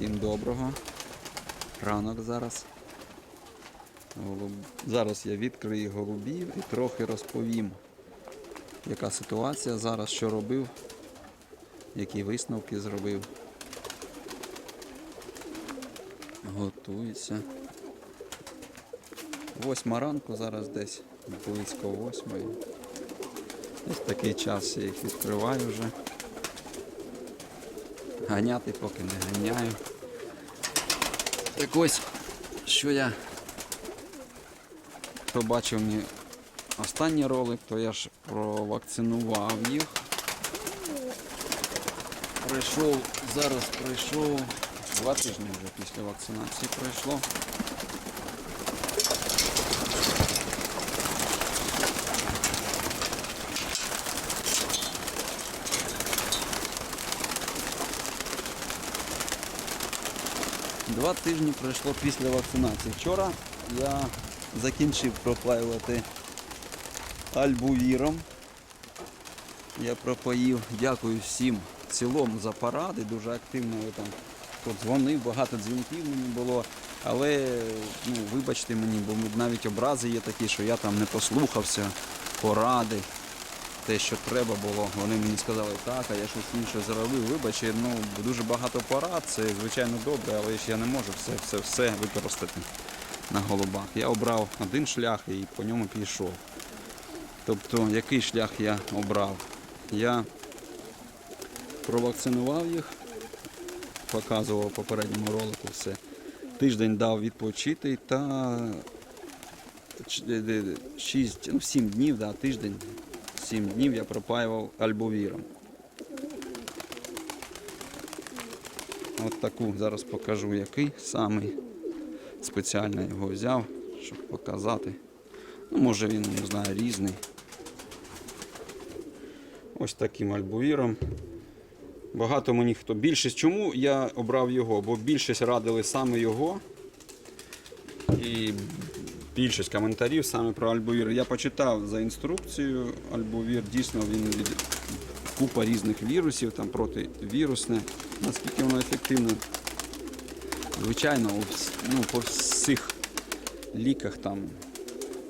Всім доброго. Ранок зараз. Зараз я відкрию голубів і трохи розповім, яка ситуація зараз, що робив, які висновки зробив. Готується. Восьма ранку зараз десь, близько восьмої. Ось такий час я їх відкриваю вже. Ганяти поки не ганяю. Так ось, що я хто бачив мій останній ролик, то я ж провакцинував їх. Прийшов, зараз прийшов, два тижні вже після вакцинації пройшло. Два тижні пройшло після вакцинації. Вчора я закінчив пропаювати альбувіром. Я пропоїв. Дякую всім в цілому за поради. Дуже активно ви там тут дзвонив, багато дзвінків мені було. Але ну, вибачте мені, бо навіть образи є такі, що я там не послухався поради. Те, що треба було, вони мені сказали, так, а я щось інше зробив. Вибач, ну дуже багато порад, це звичайно добре, але я не можу все, все, все використати на голубах. Я обрав один шлях і по ньому пішов. Тобто, який шлях я обрав? Я провакцинував їх, показував у попередньому ролику все. Тиждень дав відпочити та 6, ну, 7 днів, да, тиждень, 7 днів я пропаював альбовіром. От таку зараз покажу, який самий спеціально його взяв, щоб показати. Ну, може він, не знаю, різний. Ось таким альбовіром. Багато мені хто. Більшість чому я обрав його? Бо більшість радили саме його. Більшість коментарів саме про альбовір. Я почитав за інструкцією. Альбовір дійсно він від купа різних вірусів, там противірусне. Наскільки воно ефективне? Звичайно, ну, по всіх ліках там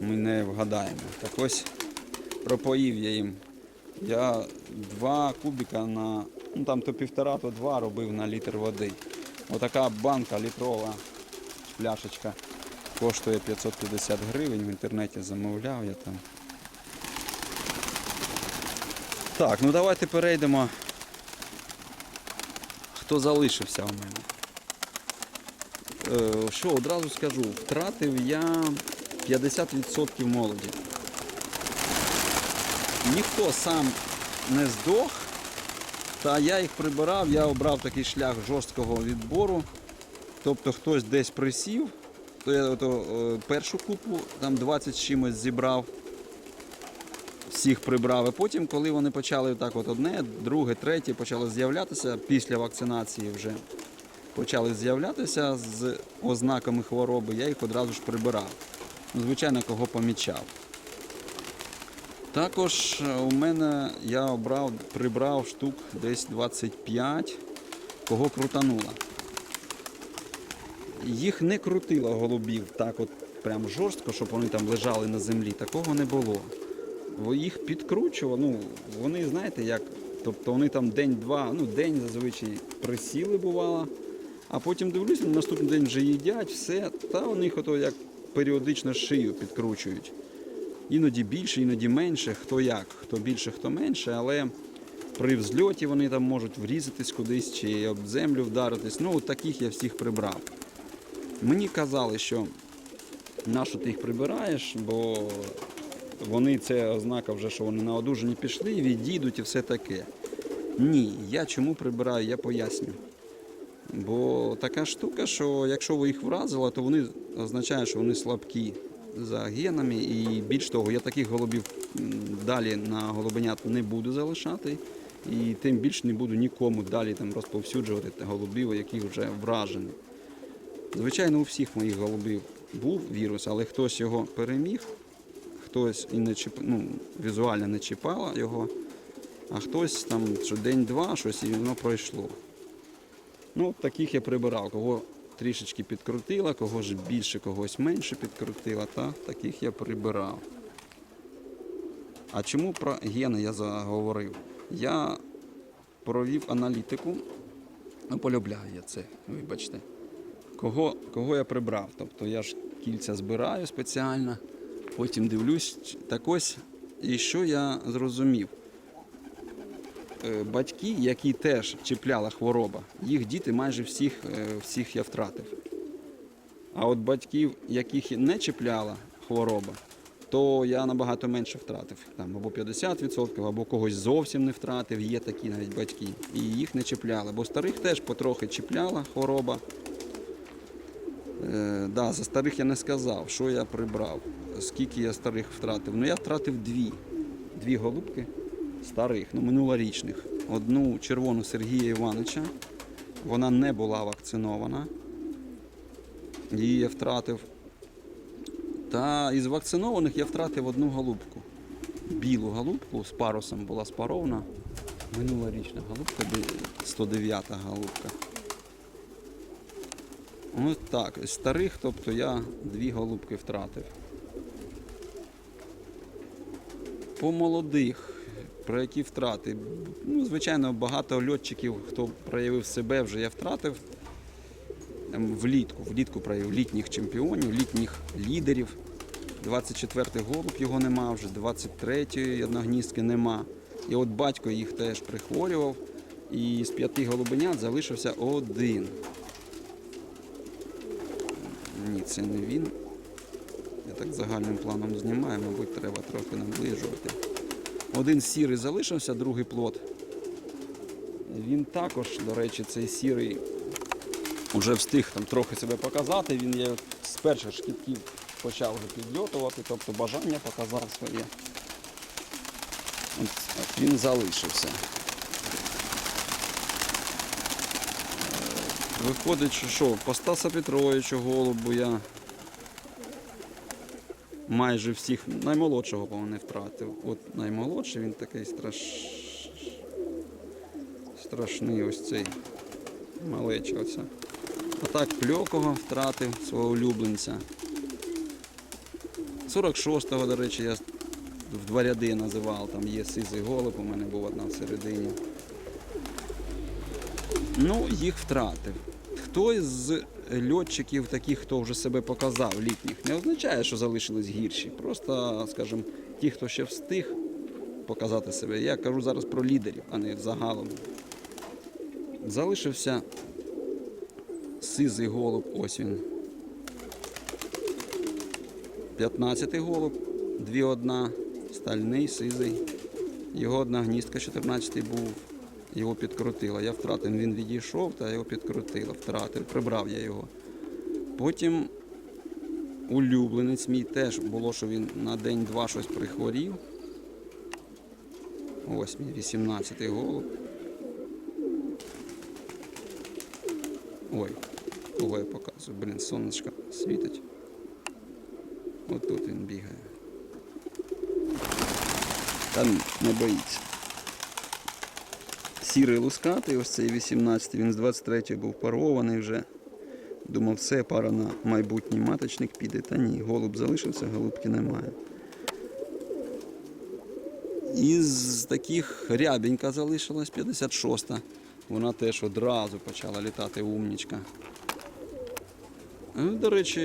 ми не вгадаємо. Так ось пропоїв я їм. Я два кубика на, ну там то півтора, то два робив на літр води. Отака банка літрова пляшечка коштує 550 гривень. В інтернеті замовляв я там. Так, ну давайте перейдемо. Хто залишився у мене? Е, Що одразу скажу, втратив я 50% молоді. Ніхто сам не здох, та я їх прибирав, я обрав такий шлях жорсткого відбору. Тобто хтось десь присів, то я ото, е, першу купу, там 20 чимось зібрав, всіх прибрав. І потім, коли вони почали так от одне, друге, третє почали з'являтися після вакцинації вже почали з'являтися з ознаками хвороби, я їх одразу ж прибирав. Ну, Звичайно, кого помічав. Також е, у мене я обрав, прибрав штук десь 25, кого крутануло. Їх не крутило голубів так от прям жорстко, щоб вони там лежали на землі. Такого не було. Їх підкручувало, ну вони знаєте як, тобто вони там день-два, ну день зазвичай присіли бувало, а потім дивлюся, на наступний день вже їдять, все, та у них ото як періодично шию підкручують. Іноді більше, іноді менше, хто як, хто більше, хто менше, але при взльоті вони там можуть врізатись кудись чи об землю вдаритись. Ну, от таких я всіх прибрав. Мені казали, що нащо ти їх прибираєш, бо вони це ознака вже, що вони на одужання пішли, відійдуть і все таке. Ні, я чому прибираю, я поясню. Бо така штука, що якщо ви їх вразили, то вони означає, що вони слабкі за генами. І більш того, я таких голубів далі на голубенят не буду залишати. І тим більше не буду нікому далі там розповсюджувати голубів, які вже вражені. Звичайно, у всіх моїх голубів був вірус, але хтось його переміг, хтось і не чіп... ну, візуально не чіпало його, а хтось там що день-два щось і воно пройшло. Ну, таких я прибирав. Кого трішечки підкрутила, кого ж більше, когось менше підкрутила, та таких я прибирав. А чому про гени я заговорив? Я провів аналітику. Ну, полюбляю я це, вибачте. Кого, кого я прибрав? Тобто я ж кільця збираю спеціально, потім дивлюсь. Так ось, і що я зрозумів? Е, Батьки, які теж чіпляла хвороба, їх діти майже всіх, е, всіх я втратив. А от батьків, яких не чіпляла хвороба, то я набагато менше втратив. Там або 50%, або когось зовсім не втратив. Є такі навіть батьки. І їх не чіпляли. Бо старих теж потрохи чіпляла хвороба. Е, да, за старих я не сказав, що я прибрав, скільки я старих втратив. Ну я втратив дві. Дві голубки старих, ну минулорічних. Одну червону Сергія Івановича. Вона не була вакцинована. Її я втратив. Та із вакцинованих я втратив одну голубку. Білу голубку з парусом була спарована. Минулорічна голубка, де- 109 голубка. Ось так. З старих, тобто я дві голубки втратив. По молодих, про які втрати. Ну, звичайно, багато льотчиків, хто проявив себе, вже я втратив. Влітку, влітку проявив літніх чемпіонів, літніх лідерів. 24-й голуб його нема, вже 23-ї одногніздки нема. І от батько їх теж прихворював. І з п'яти голубенят залишився один. Ні, це не він. Я так загальним планом знімаю, мабуть, треба трохи наближувати. Один сірий залишився, другий плод. Він також, до речі, цей сірий вже встиг там трохи себе показати. Він я з перших шкітків почав вже підльотувати, тобто бажання показав своє. От він залишився. Виходить, що, що по Стаса Петровичу голубу я майже всіх наймолодшого, по-моєму, не втратив. От наймолодший він такий страш... страшний ось цей малечий оця. А так пльокого втратив свого улюбленця. 46-го, до речі, я в два ряди називав, там є сизий голуб, у мене був одна всередині. Ну, їх втратив. Хто з льотчиків, таких, хто вже себе показав, літніх, не означає, що залишились гірші. Просто, скажімо, ті, хто ще встиг показати себе. Я кажу зараз про лідерів, а не загалом. Залишився сизий голуб, ось він. 15-й голуб, дві одна, стальний, сизий. Його одна гніздка 14-й був, його підкрутила. Я втратив, він відійшов, та його підкрутила, втратив, прибрав я його. Потім улюбленець мій теж було, що він на день-два щось прихворів. Ось мій 18-й голуб. Ой, кого я показую? Блін, сонечко світить. От тут він бігає. Та не боїться. Сірий лускатий, ось цей 18 він з 23 був парований вже. Думав, все, пара на майбутній маточник піде. Та ні, голуб залишився, голубки немає. Із таких рябенька залишилась 56-та. Вона теж одразу почала літати умнічка. Е, До речі,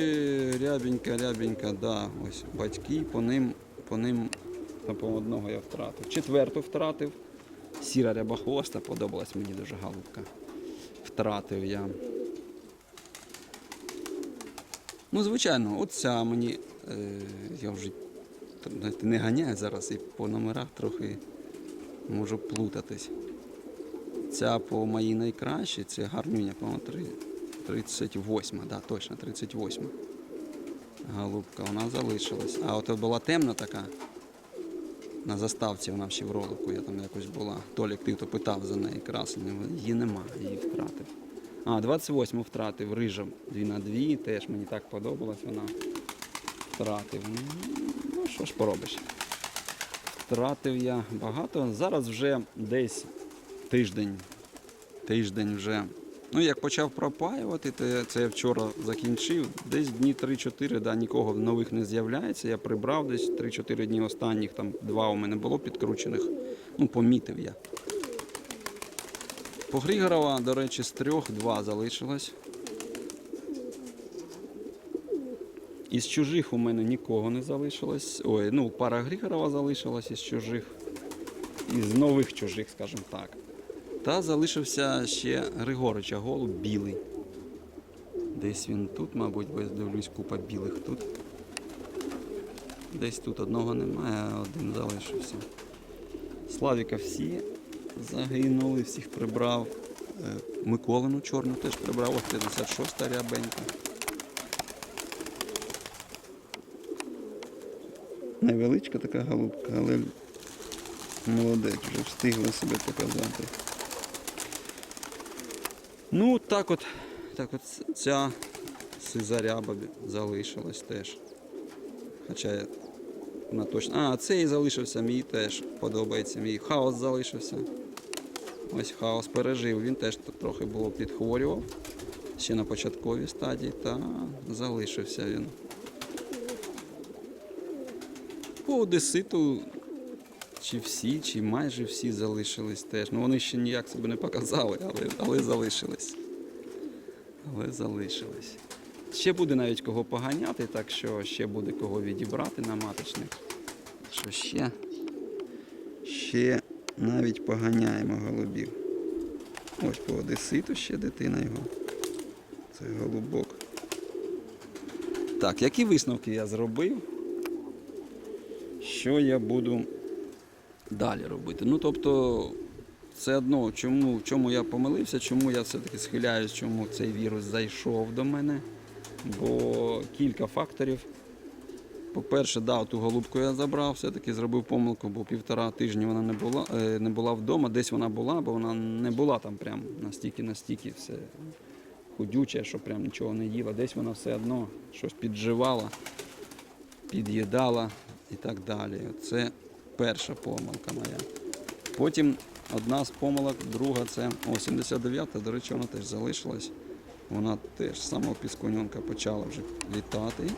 рябенька, рябенька, да, ось батьки, по ним, по ним по одного я втратив. Четверту втратив. Сіра рябохвоста, подобалась мені дуже голубка. Втратив я. Ну, звичайно, от ця мені. Е, я вже не ганяю зараз і по номерах трохи можу плутатись. Ця по моїй найкращій, це гарнюня, по-моєму, 38, да, точно, 38. Голубка, вона залишилась. А от була темна така. На заставці вона в ролику, я там якось була. Толік, ти то питав за неї красну, її нема, її втратив. А, 28 втратив, рижа 2 на 2, теж мені так подобалась вона. Втратив. Ну, що ж поробиш. Втратив я багато. Зараз вже десь тиждень. Тиждень вже Ну, як почав пропаювати, то це я вчора закінчив. Десь дні 3-4, да, нікого нових не з'являється. Я прибрав десь 3-4 дні останніх, там два у мене було підкручених. Ну, помітив я. По Григорова, до речі, з трьох два залишилось. Із чужих у мене нікого не залишилось. Ой, ну, пара Григорова залишилась із чужих. Із нових чужих, скажімо так. Та залишився ще Григорича голуб білий. Десь він тут, мабуть, бо я дивлюсь, купа білих тут. Десь тут одного немає, а один залишився. Славіка всі загинули, всіх прибрав. Е, Миколину чорну теж прибрав, ось 56 рябенька. Невеличка така голубка, але молодець, вже встигли себе показати. Ну, так от, так от ця сизаряба залишилась теж. Хоча вона точно. А, цей залишився мій теж подобається. Мій хаос залишився. Ось хаос пережив. Він теж трохи було підхворював. Ще на початковій стадії, та залишився він. По Одеситу чи всі, чи майже всі залишились теж. Ну вони ще ніяк себе не показали, але, але залишились. Але залишились. Ще буде навіть кого поганяти, так що ще буде кого відібрати на маточник. Що ще, ще навіть поганяємо голубів. Ось по Одеситу ще дитина його. Це голубок. Так, які висновки я зробив? Що я буду далі робити? Ну, тобто, це одно, чому, в чому я помилився, чому я все-таки схиляюсь, чому цей вірус зайшов до мене. Бо кілька факторів. По-перше, да, ту голубку я забрав, все-таки зробив помилку, бо півтора тижні вона не була, е, не була вдома. Десь вона була, бо вона не була там прям настільки-настільки все худюче, що прям нічого не їла. Десь вона все одно щось підживала, під'їдала і так далі. Це перша помилка моя. Потім одна з помилок, друга це о, 79-та, до речі, вона теж залишилась. Вона теж з самого пісконьонка почала вже літати,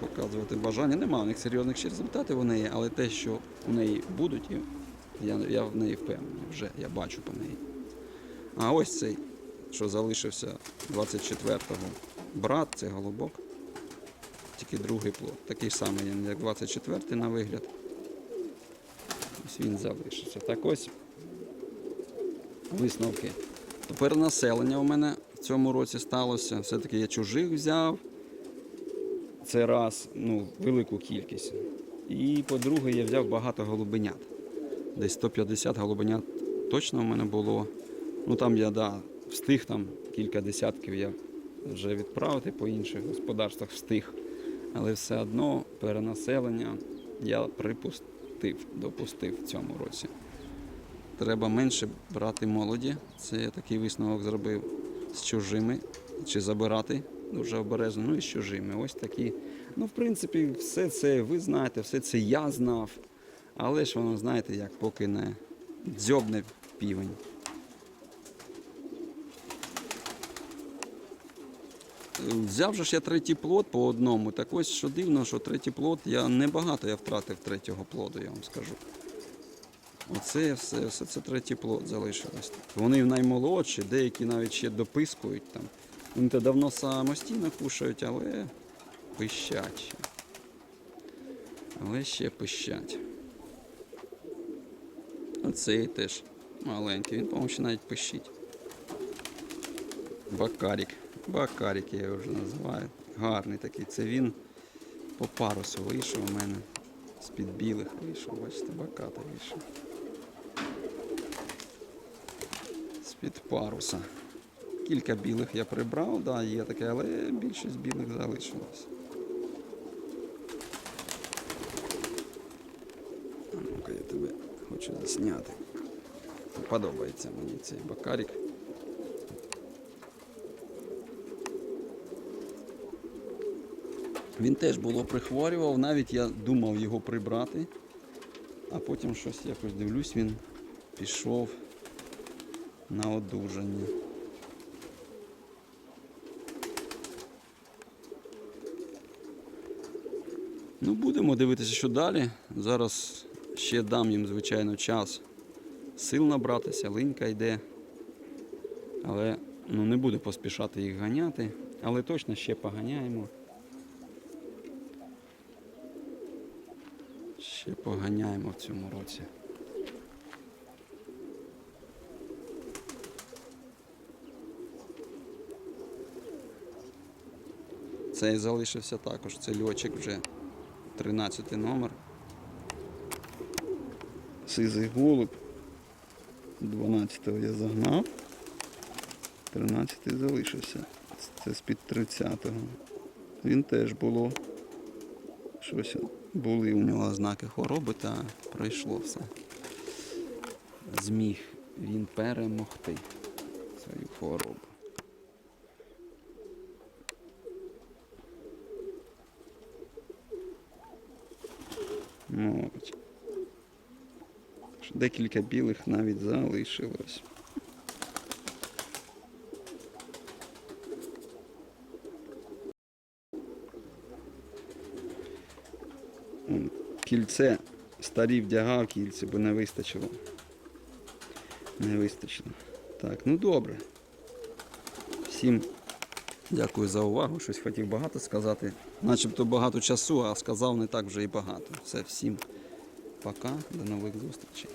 показувати бажання. Нема у них серйозних ще результатів у неї, але те, що у неї будуть, я, я в неї впевнений, вже я бачу по неї. А ось цей, що залишився 24-го брат, це голубок. Тільки другий плод. Такий самий, як 24-й на вигляд. Ось він залишився. Так ось висновки. То перенаселення у мене в цьому році сталося. Все-таки я чужих взяв. Це раз, ну, велику кількість. І по-друге, я взяв багато голубенят. Десь 150 голубенят точно в мене було. Ну там я да, встиг там кілька десятків я вже відправити по інших господарствах встиг. Але все одно перенаселення я припустив, допустив в цьому році. Треба менше брати молоді. Це я такий висновок зробив з чужими чи забирати дуже обережно. Ну і з чужими. Ось такі. Ну, в принципі, все це ви знаєте, все це я знав. Але ж воно, знаєте, як поки не дзьобне півень. Взяв же ж я третій плод по одному. Так ось що дивно, що третій плод я небагато я втратив третього плоду, я вам скажу. Оце все, все це третій плод залишилось. Вони наймолодші, деякі навіть ще допискують там. Вони то давно самостійно кушають, але пищать. Але ще пищать. Оцей теж маленький, він, по-моєму, ще навіть пищить. Бакарік. Бакарік я його вже називаю. Гарний такий. Це він по парусу вийшов у мене. З-під білих вийшов, бачите, баката вийшов. З-під паруса. Кілька білих я прибрав, да, є таке, але більшість білих залишилось. Ну-ка я тебе хочу засняти. Подобається мені цей бакарік. Він теж було прихворював, навіть я думав його прибрати, а потім щось якось дивлюсь, він пішов на одужання. Ну, Будемо дивитися, що далі. Зараз ще дам їм, звичайно, час сил набратися, линька йде. Але ну, не буду поспішати їх ганяти, але точно ще поганяємо. Ще поганяємо в цьому році. Цей залишився також. Це льотчик вже 13 номер. Сизий голуб. 12-го я загнав. 13-й залишився. Це з-під 30-го. Він теж було. Щось були у нього ознаки хвороби, та пройшло все. Зміг він перемогти свою хворобу. От. Декілька білих навіть залишилось. Кільце старі вдягав кільце, бо не вистачило. Не вистачило. Так, ну добре. Всім дякую за увагу. Щось хотів багато сказати. Начебто багато часу, а сказав не так вже і багато. Все, всім пока, до нових зустрічей.